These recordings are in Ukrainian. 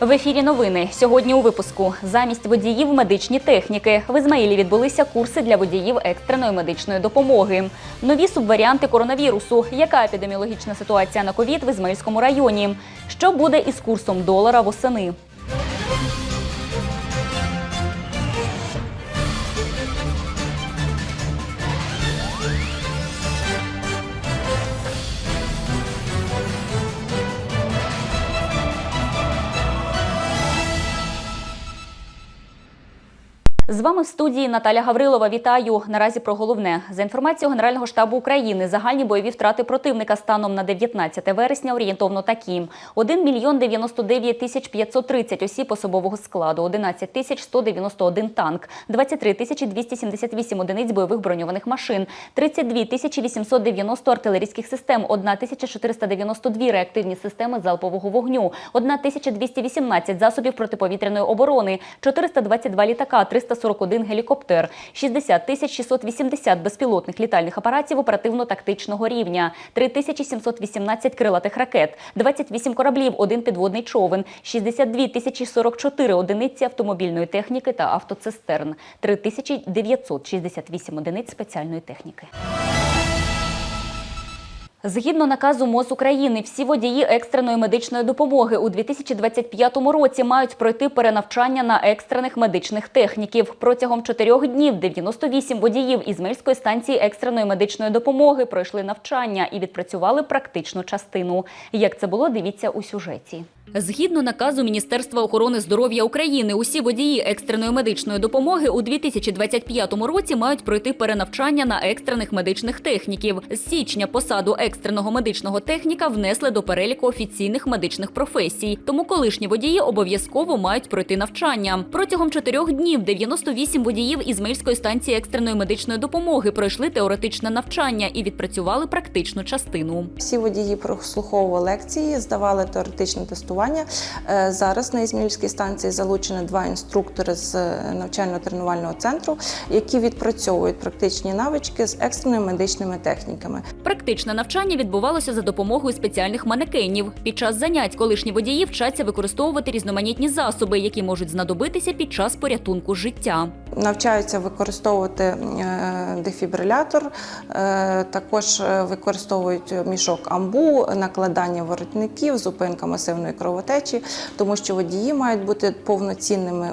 В ефірі новини сьогодні у випуску замість водіїв медичні техніки в Ізмаїлі відбулися курси для водіїв екстреної медичної допомоги. Нові субваріанти коронавірусу. Яка епідеміологічна ситуація на ковід в Ізмаїльському районі? Що буде із курсом долара восени? З вами в студії Наталя Гаврилова. Вітаю. Наразі про головне. За інформацією Генерального штабу України, загальні бойові втрати противника станом на 19 вересня орієнтовно такі: 1 мільйон 99 тисяч 530 осіб особового складу, 11 тисяч 191 танк, 23 тисячі 278 одиниць бойових броньованих машин, 32 тисячі 890 артилерійських систем, 1 тисяча 492 реактивні системи залпового вогню, 1 тисяча 218 засобів протиповітряної оборони, 422 літака, 341 гелікоптер, 60 тисяч 680 безпілотних літальних апаратів оперативно-тактичного рівня, 3718 крилатих ракет, 28 кораблів, один підводний човен, 62 тисячі 44 одиниці автомобільної техніки та автоцистерн, 3968 одиниць спеціальної техніки. Згідно наказу МОЗ України, всі водії екстреної медичної допомоги у 2025 році мають пройти перенавчання на екстрених медичних техніків. Протягом чотирьох днів 98 водіїв Ізмельської станції екстреної медичної допомоги пройшли навчання і відпрацювали практичну частину. Як це було, дивіться у сюжеті. Згідно наказу Міністерства охорони здоров'я України, усі водії екстреної медичної допомоги у 2025 році мають пройти перенавчання на екстрених медичних техніків. З січня посаду екстреного медичного техніка внесли до переліку офіційних медичних професій. Тому колишні водії обов'язково мають пройти навчання. Протягом чотирьох днів 98 водіїв Ізмаїльської станції екстреної медичної допомоги пройшли теоретичне навчання і відпрацювали практичну частину. Всі водії прослуховували лекції, здавали теоретичне тестування. Е, Зараз на Ізмаїльській станції залучені два інструктори з е, навчально-тренувального центру, які відпрацьовують практичні навички з екстреними медичними техніками. Практичне навчання відбувалося за допомогою спеціальних манекенів. Під час занять колишні водії вчаться використовувати різноманітні засоби, які можуть знадобитися під час порятунку життя. Навчаються використовувати е, дефібрилятор, е, також е, використовують мішок амбу, накладання воротників, зупинка масивної кровотечі, тому що водії мають бути повноцінними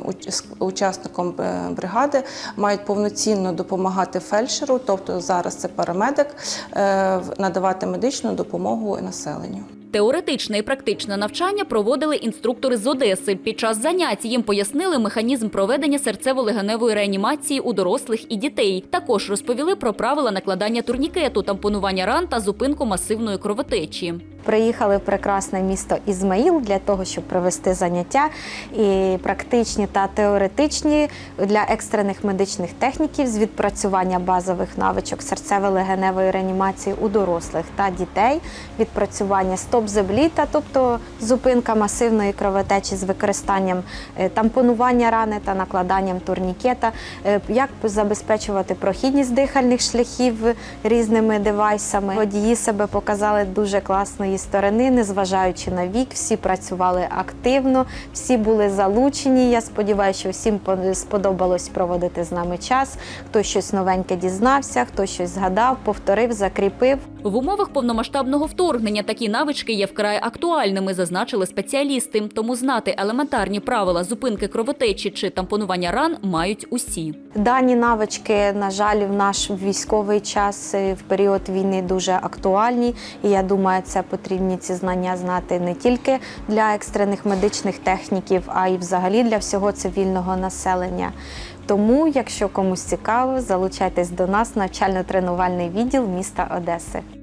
учасником бригади, мають повноцінно допомагати фельдшеру, тобто зараз це парамедик, в- надавати медичну допомогу населенню. Теоретичне і практичне навчання проводили інструктори з Одеси. Під час занять їм пояснили механізм проведення серцево-легеневої реанімації у дорослих і дітей. Також розповіли про правила накладання турнікету, тампонування ран та зупинку масивної кровотечі. Приїхали в прекрасне місто Ізмаїл для того, щоб провести заняття і практичні та теоретичні для екстрених медичних техніків з відпрацювання базових навичок серцево-легеневої реанімації у дорослих та дітей, відпрацювання стоп-зебліта, тобто зупинка масивної кровотечі з використанням е, тампонування рани та накладанням турнікета, е, як забезпечувати прохідність дихальних шляхів різними девайсами. Водії себе показали дуже класної сторони, незважаючи на вік, всі працювали активно, всі були залучені. Я сподіваюся, що всім сподобалось проводити з нами час. Хто щось новеньке дізнався, хто щось згадав, повторив, закріпив. В умовах повномасштабного вторгнення такі навички є вкрай актуальними, зазначили спеціалісти. Тому знати елементарні правила зупинки кровотечі чи тампонування ран мають усі. Дані навички, на жаль, в наш військовий час е, в період війни дуже актуальні. І я думаю, це потрібні ці знання знати не тільки для екстрених медичних техніків, а й взагалі для всього цивільного населення. Тому, якщо комусь цікаво, залучайтесь до нас навчально-тренувальний відділ міста Одеси.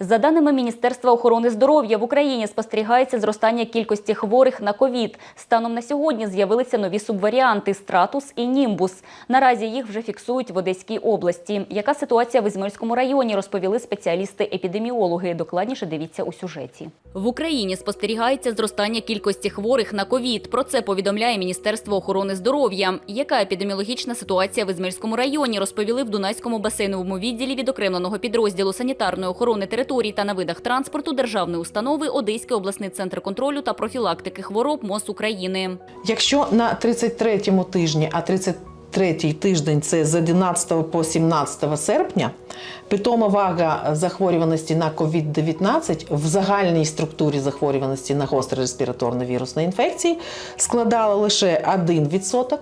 За даними Міністерства охорони здоров'я в Україні спостерігається зростання кількості хворих на ковід. Станом на сьогодні з'явилися нові субваріанти стратус і німбус. Наразі їх вже фіксують в Одеській області. Яка ситуація в Ізмельському районі? Розповіли спеціалісти-епідеміологи. Докладніше дивіться у сюжеті. В Україні спостерігається зростання кількості хворих на ковід. Про це повідомляє Міністерство охорони здоров'я. Яка епідеміологічна ситуація в Ізмельському районі? Розповіли в Дунайському басейновому відділі відокремленого підрозділу санітарної охорони території територій та на видах транспорту державної установи Одеський обласний центр контролю та профілактики хвороб МОЗ України. Якщо на 33-му тижні, а 33-й тиждень це з 11 по 17 серпня, питома вага захворюваності на COVID-19 в загальній структурі захворюваності на гострі респіраторні вірусні інфекції складала лише 1%.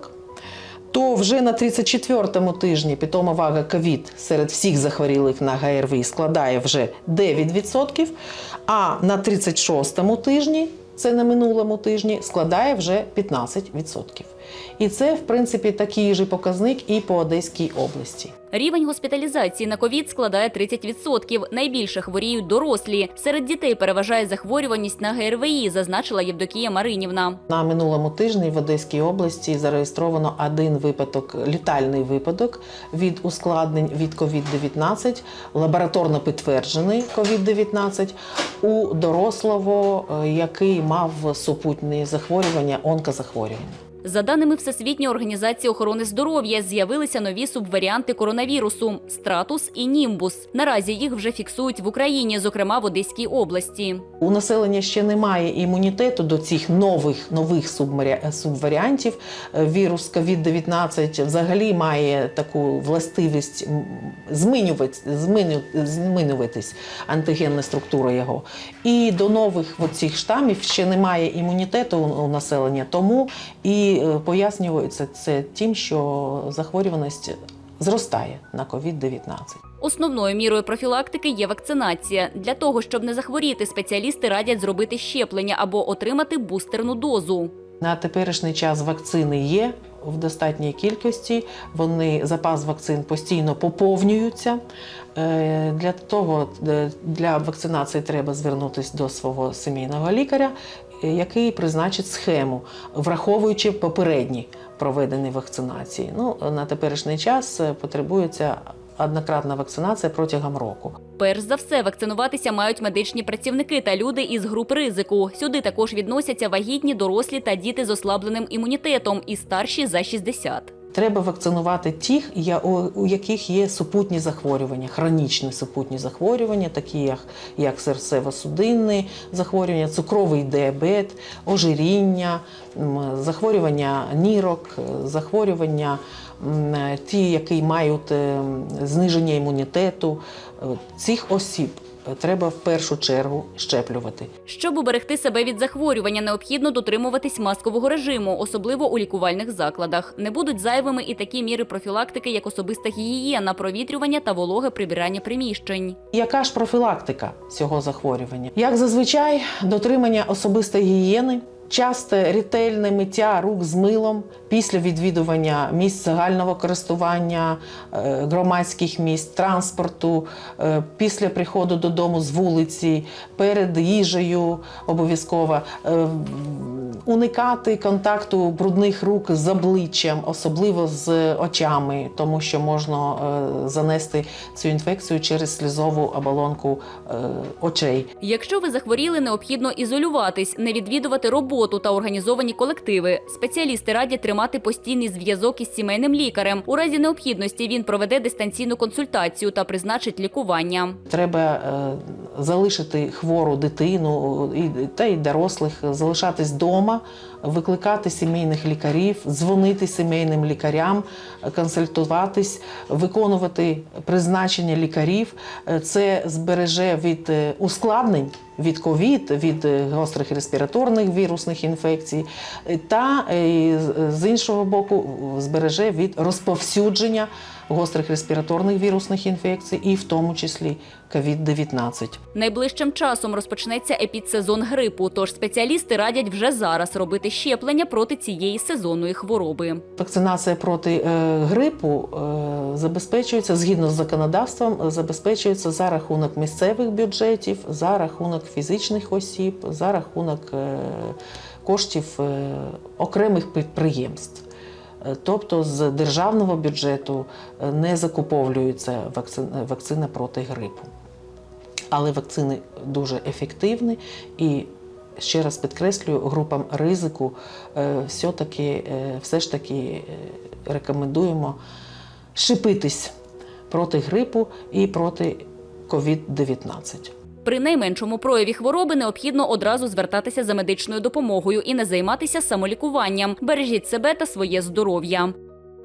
То вже на 34-му тижні питома вага ковід серед всіх захворілих на ГРВІ складає вже 9%, а на 36-му тижні, це на минулому тижні, складає вже 15%. І це, в принципі, такий же показник і по Одеській області. Рівень госпіталізації на ковід складає 30%. Найбільше хворіють дорослі. Серед дітей переважає захворюваність на ГРВІ, зазначила Євдокія Маринівна. На минулому тижні в Одеській області зареєстровано один випадок, літальний випадок від ускладнень від COVID-19, лабораторно підтверджений COVID-19 у дорослого, е, який мав супутні захворювання, онкозахворювання. За даними Всесвітньої організації охорони здоров'я, з'явилися нові субваріанти коронавірусу стратус і німбус. Наразі їх вже фіксують в Україні, зокрема в Одеській області. У населення ще немає імунітету до цих нових нових субваріантів. Е, Вірус COVID-19 взагалі має таку властивість змінюватись антигенна структура його. І до нових цих штамів ще немає імунітету у населення, тому і е, пояснюється це тим, що захворюваність зростає на COVID-19. Основною мірою профілактики є вакцинація. Для того, щоб не захворіти, спеціалісти радять зробити щеплення або отримати бустерну дозу. На теперішній час вакцини є в достатній кількості. Вони запас вакцин постійно поповнюються. Е, Для того е, для вакцинації треба звернутися до свого сімейного лікаря, який призначить схему, враховуючи попередні проведені вакцинації. Ну на теперішній час е, потребується однократна вакцинація протягом року. Перш за все, вакцинуватися мають медичні працівники та люди із груп ризику. Сюди також відносяться вагітні, дорослі та діти з ослабленим імунітетом і старші за 60. Треба вакцинувати тих, у яких є супутні захворювання, хронічні супутні захворювання, такі як, серцево-судинні захворювання, цукровий діабет, ожиріння, захворювання нірок, е, захворювання е, ті, які мають е, зниження імунітету. Е, Цих осіб треба в першу чергу щеплювати. Щоб уберегти себе від захворювання, необхідно дотримуватись маскового режиму, особливо у лікувальних закладах. Не будуть зайвими і такі міри профілактики, як особиста гігієна, провітрювання та вологе прибирання приміщень. Яка ж профілактика цього захворювання? Як зазвичай, дотримання особистої гігієни, часте ретельне миття рук з милом після відвідування місць загального користування, е, громадських місць, транспорту, е, після приходу додому з вулиці, перед їжею обов'язково. Уникати контакту брудних рук з обличчям, особливо з очами, тому що можна е, занести цю інфекцію через слізову оболонку е, очей. Якщо ви захворіли, необхідно ізолюватись, не відвідувати роботу та організовані колективи. Спеціалісти радять тримати постійний зв'язок із сімейним лікарем. У разі необхідності він проведе дистанційну консультацію та призначить лікування. Треба е, залишити хвору дитину і, та й дорослих, залишатись вдома, викликати сімейних лікарів, дзвонити сімейним лікарям, консультуватись, виконувати призначення лікарів. Е, Це збереже від е, ускладнень. Від ковід, від е, гострих респіраторних вірусних інфекцій, е, та е, з- іншого боку збереже від розповсюдження гострих респіраторних вірусних інфекцій, і в тому числі COVID-19. Найближчим часом розпочнеться епідсезон грипу, тож спеціалісти радять вже зараз робити щеплення проти цієї сезонної хвороби. Вакцинація проти грипу забезпечується згідно з законодавством, забезпечується за рахунок місцевих бюджетів, за рахунок фізичних осіб, за рахунок е, коштів е, окремих підприємств. Е, Тобто з державного бюджету не закуповується вакцина, проти грипу. Але вакцини дуже ефективні і. Ще раз підкреслюю, групам ризику е, все-таки, е, все ж таки рекомендуємо шипитись проти грипу і проти COVID-19. При найменшому прояві хвороби необхідно одразу звертатися за медичною допомогою і не займатися самолікуванням. Бережіть себе та своє здоров'я.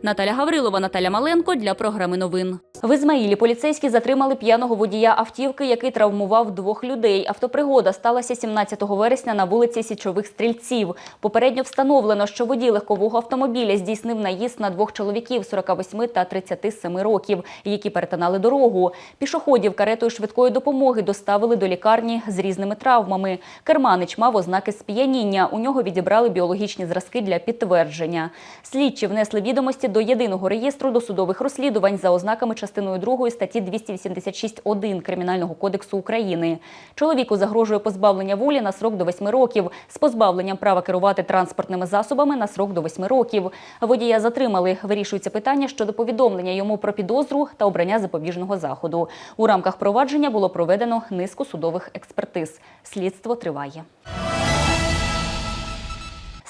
Наталя Гаврилова, Наталя Маленко для програми новин. В Ізмаїлі поліцейські затримали п'яного водія автівки, який травмував двох людей. Автопригода сталася 17 вересня на вулиці Січових стрільців. Попередньо встановлено, що водій легкового автомобіля здійснив наїзд на двох чоловіків 48 та 37 років, які перетинали дорогу. Пішоходів каретою швидкої допомоги доставили до лікарні з різними травмами. Керманич мав ознаки сп'яніння. У нього відібрали біологічні зразки для підтвердження. Слідчі внесли відомості до єдиного реєстру досудових розслідувань за ознаками частиною 2 статті 286.1 Кримінального кодексу України. Чоловіку загрожує позбавлення волі на срок до 8 років з позбавленням права керувати транспортними засобами на срок до 8 років. Водія затримали. Вирішується питання щодо повідомлення йому про підозру та обрання запобіжного заходу. У рамках провадження було проведено низку судових експертиз. Слідство триває.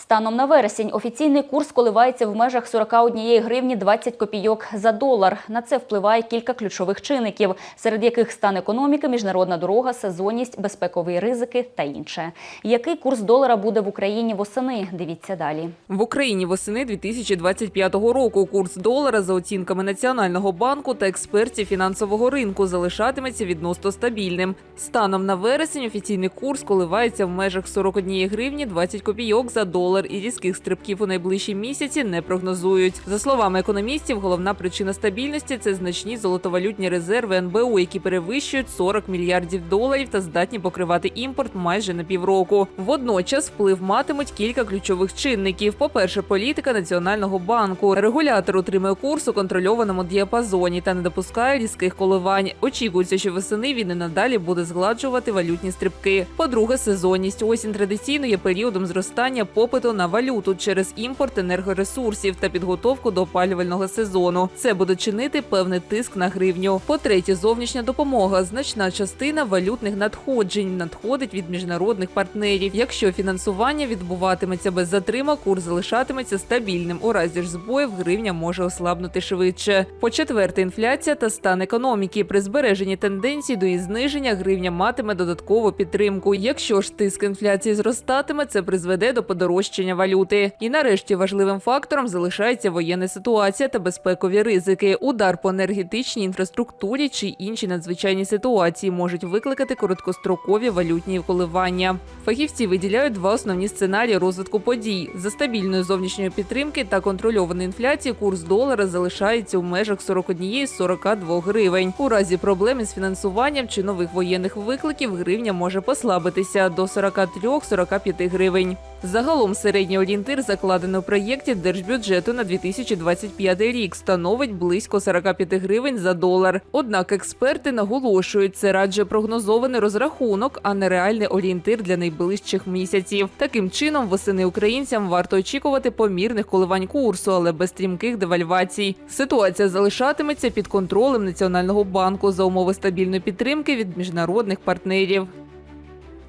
Станом на вересень офіційний курс коливається в межах 41 гривні 20 копійок за долар. На це впливає кілька ключових чинників, серед яких стан економіки, міжнародна дорога, сезонність, безпекові ризики та інше. Який курс долара буде в Україні восени? Дивіться далі. В Україні восени 2025 року курс долара за оцінками Національного банку та експертів фінансового ринку залишатиметься відносно стабільним. Станом на вересень офіційний курс коливається в межах 41 гривні 20 копійок за долар і різких стрибків у найближчі місяці не прогнозують. За словами економістів, головна причина стабільності це значні золотовалютні резерви НБУ, які перевищують 40 мільярдів доларів та здатні покривати імпорт майже на півроку. Водночас вплив матимуть кілька ключових чинників. По-перше, політика національного банку. Регулятор утримує курс у контрольованому діапазоні та не допускає різких коливань. Очікується, що весени він і надалі буде згладжувати валютні стрибки. По-друге, сезонність. Осінь традиційно є періодом зростання попиту на валюту через імпорт енергоресурсів та підготовку до опалювального сезону. Це буде чинити певний тиск на гривню. По-третє, зовнішня допомога. Значна частина валютних надходжень надходить від міжнародних партнерів. Якщо фінансування відбуватиметься без затримок, курс залишатиметься стабільним. У разі ж збоїв гривня може ослабнути швидше. По-четверте, інфляція та стан економіки. При збереженні тенденцій до її зниження гривня матиме додаткову підтримку. Якщо ж тиск інфляції зростатиме, це призведе до подорожчання валюти. І нарешті важливим фактором залишається воєнна ситуація та безпекові ризики. Удар по енергетичній інфраструктурі чи інші надзвичайні ситуації можуть викликати короткострокові валютні коливання. Фахівці виділяють два основні сценарії розвитку подій: за стабільної зовнішньої підтримки та контрольованої інфляції курс долара залишається у межах 41-42 гривень. У разі проблем із фінансуванням чи нових воєнних викликів гривня може послабитися до 43-45 гривень. Загалом середній орієнтир, закладений у проєкті держбюджету на 2025 рік, становить близько 45 гривень за долар. Однак експерти наголошують, це радше прогнозований розрахунок, а не реальний орієнтир для найближчих місяців. Таким чином, восени українцям варто очікувати помірних коливань курсу, але без стрімких девальвацій. Ситуація залишатиметься під контролем Національного банку за умови стабільної підтримки від міжнародних партнерів.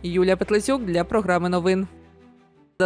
Юлія Петлесюк для програми новин.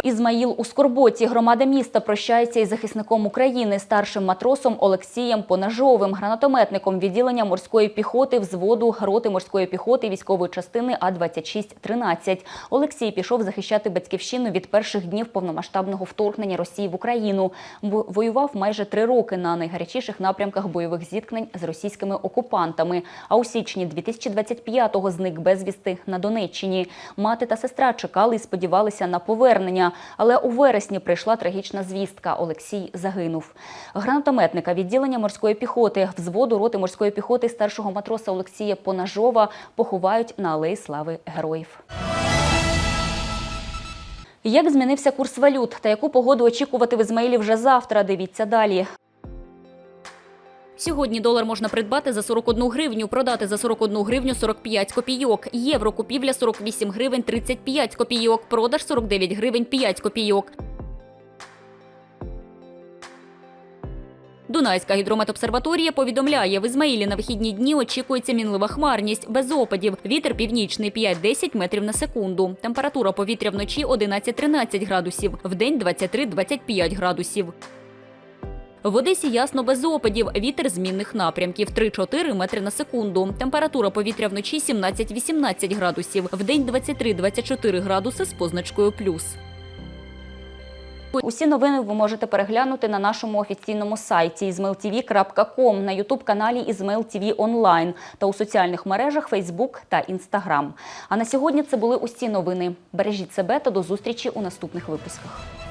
Ізмаїл у Скорботі. Громада міста прощається із захисником України, старшим матросом Олексієм Понажовим, гранатометником відділення морської піхоти взводу роти морської піхоти військової частини А-2613. Олексій пішов захищати батьківщину від перших днів повномасштабного вторгнення Росії в Україну. Воював майже три роки на найгарячіших напрямках бойових зіткнень з російськими окупантами. А у січні 2025-го зник безвісти на Донеччині. Мати та сестра чекали і сподівалися на повернення. Але у вересні прийшла трагічна звістка. Олексій загинув. Гранатометника відділення морської піхоти, взводу роти морської піхоти старшого матроса Олексія Понажова поховають на алеї слави героїв. Як змінився курс валют та яку погоду очікувати в Ізмаїлі вже завтра? Дивіться далі. Сьогодні долар можна придбати за 41 гривню, продати за 41 гривню 45 копійок. Євро купівля 48 гривень 35 копійок, продаж 49 гривень 5 копійок. Дунайська гідрометобсерваторія повідомляє, в Ізмаїлі на вихідні дні очікується мінлива хмарність, без опадів. Вітер північний 5-10 метрів на секунду. Температура повітря вночі 11-13 градусів, вдень 23-25 градусів. В Одесі ясно без опадів. Вітер змінних напрямків 3-4 метри на секунду. Температура повітря вночі 17-18 градусів. Вдень 23-24 градуси з позначкою плюс. Усі новини ви можете переглянути на нашому офіційному сайті izmailtv.com, на ютуб-каналі Ізмейл онлайн та у соціальних мережах Facebook та Instagram. А на сьогодні це були усі новини. Бережіть себе та до зустрічі у наступних випусках.